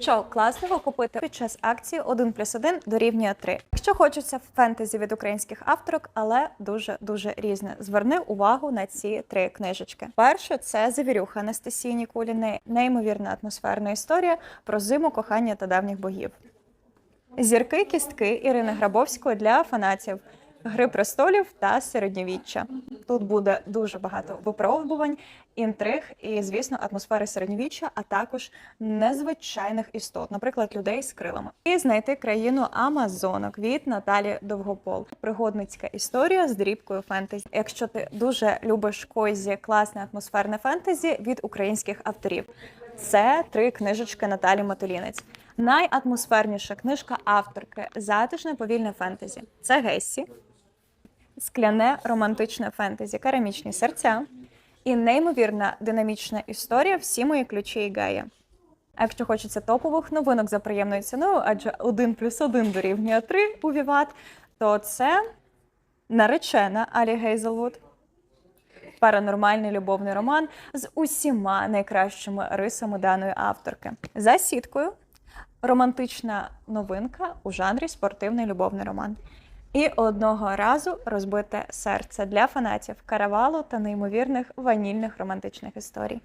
Що класного купити під час акції 1 плюс 1 дорівнює 3. Якщо хочеться фентезі від українських авторок, але дуже дуже різне. Зверни увагу на ці три книжечки. Перше це Завірюха Анастасії Нікуліної, неймовірна атмосферна історія про зиму кохання та давніх богів. Зірки кістки Ірини Грабовської для фанатів Гри престолів та середньовіччя. Тут буде дуже багато випробувань, інтриг і, звісно, атмосфери середньовіччя, а також незвичайних істот, наприклад, людей з крилами. І знайти країну Амазонок від Наталі Довгопол. Пригодницька історія з дрібкою фентезі. Якщо ти дуже любиш козі, класне атмосферне фентезі від українських авторів. Це три книжечки Наталі Матулінець. Найатмосферніша книжка авторки затишне повільне фентезі. Це Гессі, скляне романтичне фентезі, керамічні серця і неймовірна динамічна історія Всі мої ключі і Гая. А якщо хочеться топових новинок за приємною ціною, адже 1 плюс 1 дорівнює 3 у Віват, то це наречена Алі Гейзелвуд. Паранормальний любовний роман з усіма найкращими рисами даної авторки. За сіткою романтична новинка у жанрі спортивний любовний роман. І одного разу розбите серце для фанатів каравалу та неймовірних ванільних романтичних історій.